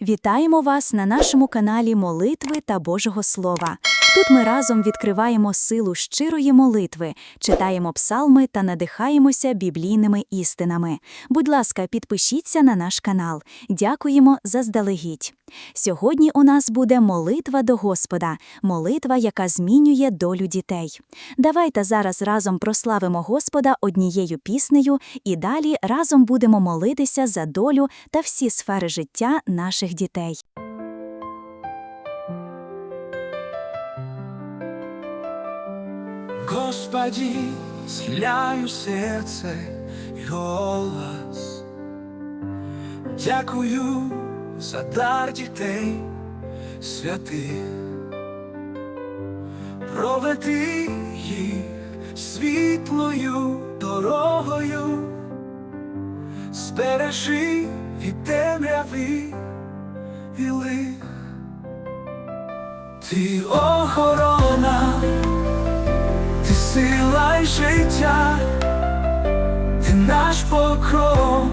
Вітаємо вас на нашому каналі Молитви та Божого Слова. Тут ми разом відкриваємо силу щирої молитви, читаємо псалми та надихаємося біблійними істинами. Будь ласка, підпишіться на наш канал. Дякуємо заздалегідь. Сьогодні у нас буде молитва до Господа, молитва, яка змінює долю дітей. Давайте зараз разом прославимо Господа однією піснею і далі разом будемо молитися за долю та всі сфери життя наших дітей. Господи, схиляю серце і голос. Дякую за дар дітей святих. Проведи їх світлою дорогою, збережи від темряви і лих. Ти охорона ти сила й життя, ти наш покров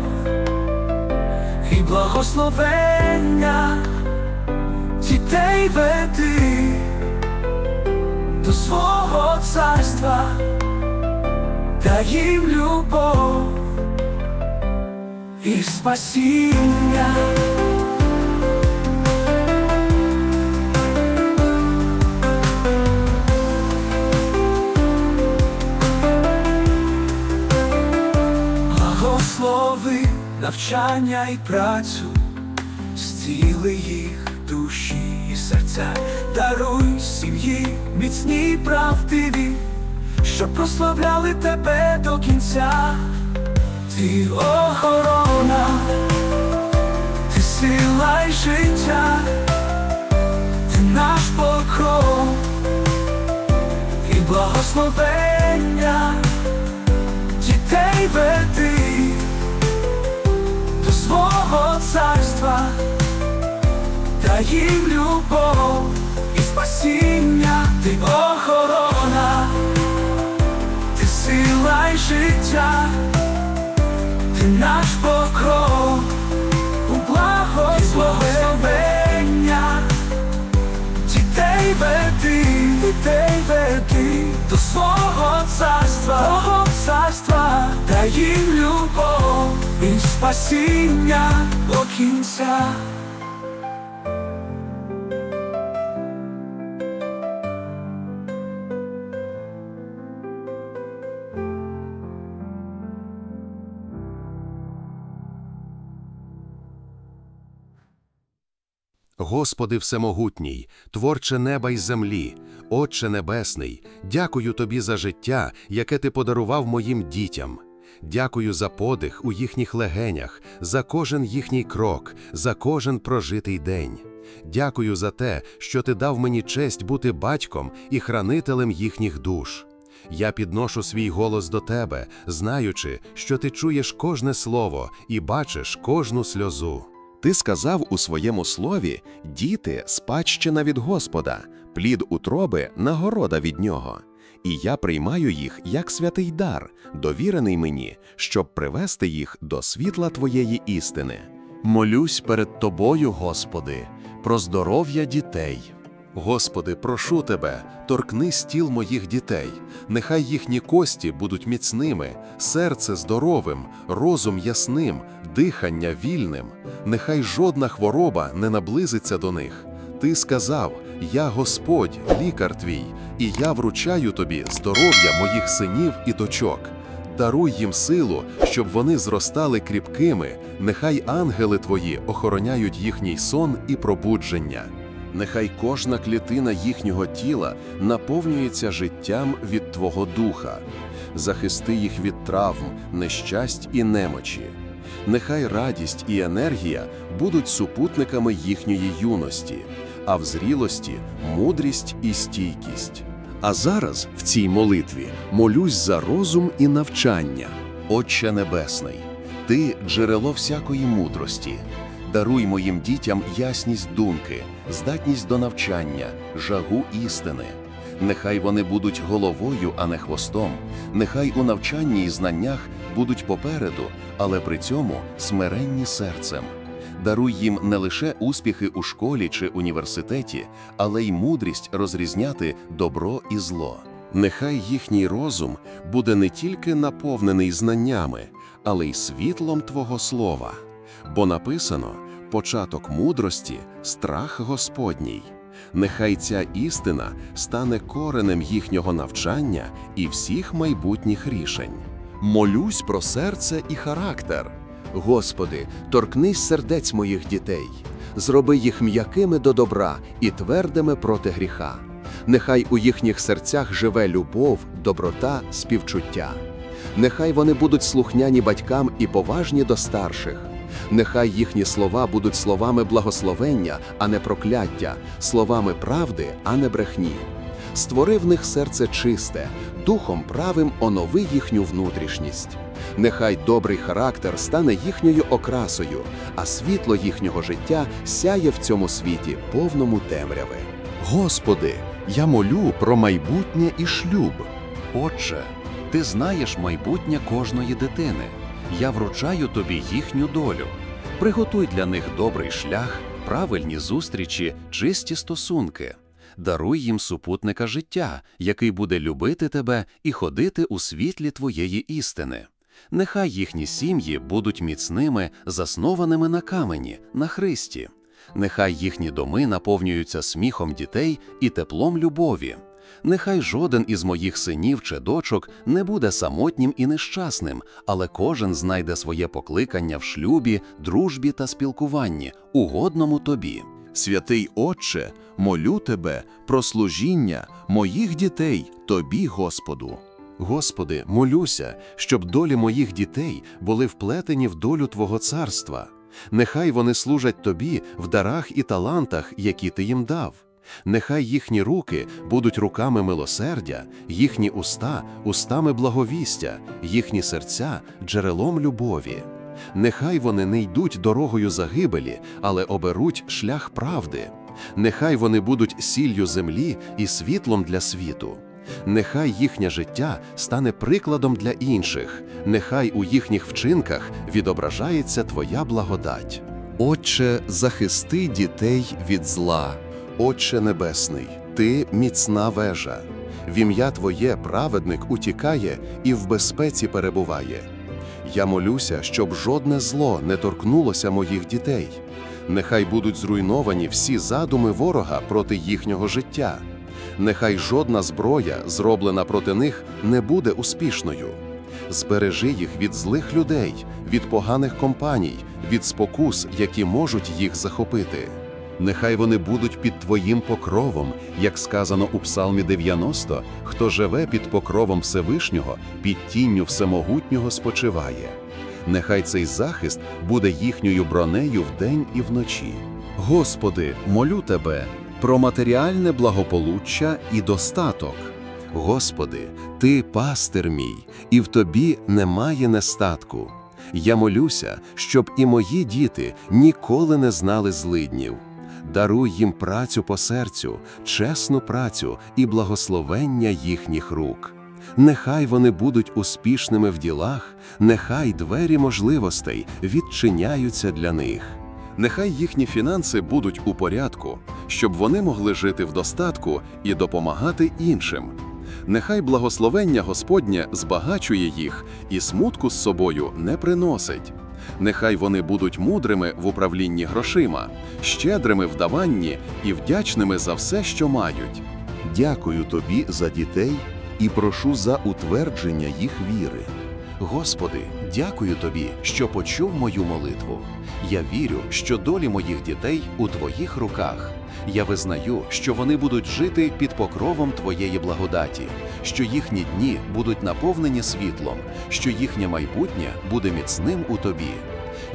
і благословення, дітей веди до свого царства, дай їм любов і спасіння. Благослови навчання і працю, зціли їх душі і серця, даруй сім'ї міцні, правдиві, щоб прославляли тебе до кінця, ти охорона, ти сила й життя, ти наш покров і благословення дітей їм любов і спасіння, ти охорона, ти сила й життя, ти наш покров. У благословення, дітей веди, дітей веди до свого царства, Твого царства, дай їм любов і спасіння до кінця. Господи Всемогутній, творче неба й землі, Отче Небесний, дякую Тобі за життя, яке Ти подарував моїм дітям. Дякую за подих у їхніх легенях, за кожен їхній крок, за кожен прожитий день. Дякую за те, що Ти дав мені честь бути батьком і хранителем їхніх душ. Я підношу свій голос до Тебе, знаючи, що Ти чуєш кожне слово і бачиш кожну сльозу. Ти сказав у своєму слові: діти спадщина від Господа, плід утроби нагорода від нього. І я приймаю їх як святий дар, довірений мені, щоб привести їх до світла Твоєї істини. Молюсь перед Тобою, Господи, про здоров'я дітей. Господи, прошу Тебе, торкни стіл моїх дітей, нехай їхні кості будуть міцними, серце здоровим, розум ясним, дихання вільним, нехай жодна хвороба не наблизиться до них. Ти сказав: Я Господь, лікар твій, і я вручаю тобі здоров'я моїх синів і дочок. Даруй їм силу, щоб вони зростали кріпкими, нехай ангели твої охороняють їхній сон і пробудження. Нехай кожна клітина їхнього тіла наповнюється життям від Твого духа, захисти їх від травм, нещасть і немочі. Нехай радість і енергія будуть супутниками їхньої юності, а в зрілості мудрість і стійкість. А зараз в цій молитві молюсь за розум і навчання. Отче Небесний, Ти джерело всякої мудрості. Даруй моїм дітям ясність думки, здатність до навчання, жагу істини. Нехай вони будуть головою, а не хвостом. Нехай у навчанні і знаннях будуть попереду, але при цьому смиренні серцем. Даруй їм не лише успіхи у школі чи університеті, але й мудрість розрізняти добро і зло. Нехай їхній розум буде не тільки наповнений знаннями, але й світлом Твого слова. Бо написано початок мудрості страх Господній. Нехай ця істина стане коренем їхнього навчання і всіх майбутніх рішень. Молюсь про серце і характер. Господи, торкнись сердець моїх дітей, зроби їх м'якими до добра і твердими проти гріха. Нехай у їхніх серцях живе любов, доброта, співчуття. Нехай вони будуть слухняні батькам і поважні до старших. Нехай їхні слова будуть словами благословення, а не прокляття, словами правди, а не брехні. Створи в них серце чисте, духом правим онови їхню внутрішність. Нехай добрий характер стане їхньою окрасою, а світло їхнього життя сяє в цьому світі повному темряви. Господи, я молю про майбутнє і шлюб. Отче, ти знаєш майбутнє кожної дитини. Я вручаю тобі їхню долю. Приготуй для них добрий шлях, правильні зустрічі, чисті стосунки. Даруй їм супутника життя, який буде любити тебе і ходити у світлі твоєї істини. Нехай їхні сім'ї будуть міцними, заснованими на камені, на Христі. Нехай їхні доми наповнюються сміхом дітей і теплом любові. Нехай жоден із моїх синів чи дочок не буде самотнім і нещасним, але кожен знайде своє покликання в шлюбі, дружбі та спілкуванні, угодному тобі. Святий Отче, молю Тебе про служіння моїх дітей Тобі, Господу. Господи, молюся, щоб долі моїх дітей були вплетені в долю Твого царства. Нехай вони служать Тобі в дарах і талантах, які Ти їм дав. Нехай їхні руки будуть руками милосердя, їхні уста устами благовістя, їхні серця джерелом любові. Нехай вони не йдуть дорогою загибелі, але оберуть шлях правди. Нехай вони будуть сіллю землі і світлом для світу. Нехай їхнє життя стане прикладом для інших, нехай у їхніх вчинках відображається Твоя благодать. Отче, захисти дітей від зла. Отче Небесний, Ти міцна вежа. В ім'я Твоє праведник утікає і в безпеці перебуває. Я молюся, щоб жодне зло не торкнулося моїх дітей. Нехай будуть зруйновані всі задуми ворога проти їхнього життя. Нехай жодна зброя, зроблена проти них, не буде успішною. Збережи їх від злих людей, від поганих компаній, від спокус, які можуть їх захопити. Нехай вони будуть під Твоїм покровом, як сказано у Псалмі 90, хто живе під покровом Всевишнього, під тінню Всемогутнього спочиває. Нехай цей захист буде їхньою бронею вдень і вночі. Господи, молю Тебе про матеріальне благополуччя і достаток. Господи, Ти пастир мій, і в Тобі немає нестатку. Я молюся, щоб і мої діти ніколи не знали злиднів. Даруй їм працю по серцю, чесну працю і благословення їхніх рук. Нехай вони будуть успішними в ділах, нехай двері можливостей відчиняються для них. Нехай їхні фінанси будуть у порядку, щоб вони могли жити в достатку і допомагати іншим. Нехай благословення Господнє збагачує їх і смутку з собою не приносить. Нехай вони будуть мудрими в управлінні грошима, щедрими в даванні і вдячними за все, що мають. Дякую Тобі за дітей і прошу за утвердження їх віри. Господи, дякую Тобі, що почув мою молитву. Я вірю, що долі моїх дітей у Твоїх руках. Я визнаю, що вони будуть жити під покровом Твоєї благодаті, що їхні дні будуть наповнені світлом, що їхнє майбутнє буде міцним у Тобі.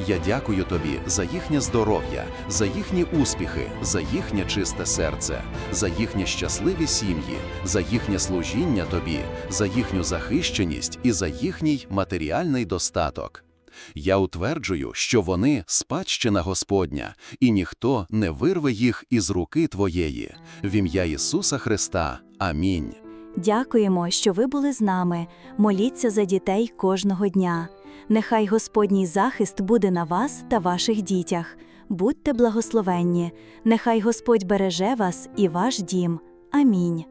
Я дякую Тобі за їхнє здоров'я, за їхні успіхи, за їхнє чисте серце, за їхні щасливі сім'ї, за їхнє служіння Тобі, за їхню захищеність і за їхній матеріальний достаток. Я утверджую, що вони спадщина Господня, і ніхто не вирве їх із руки Твоєї. В ім'я Ісуса Христа. Амінь. Дякуємо, що ви були з нами. Моліться за дітей кожного дня. Нехай Господній захист буде на вас та ваших дітях. Будьте благословенні, нехай Господь береже вас і ваш дім. Амінь.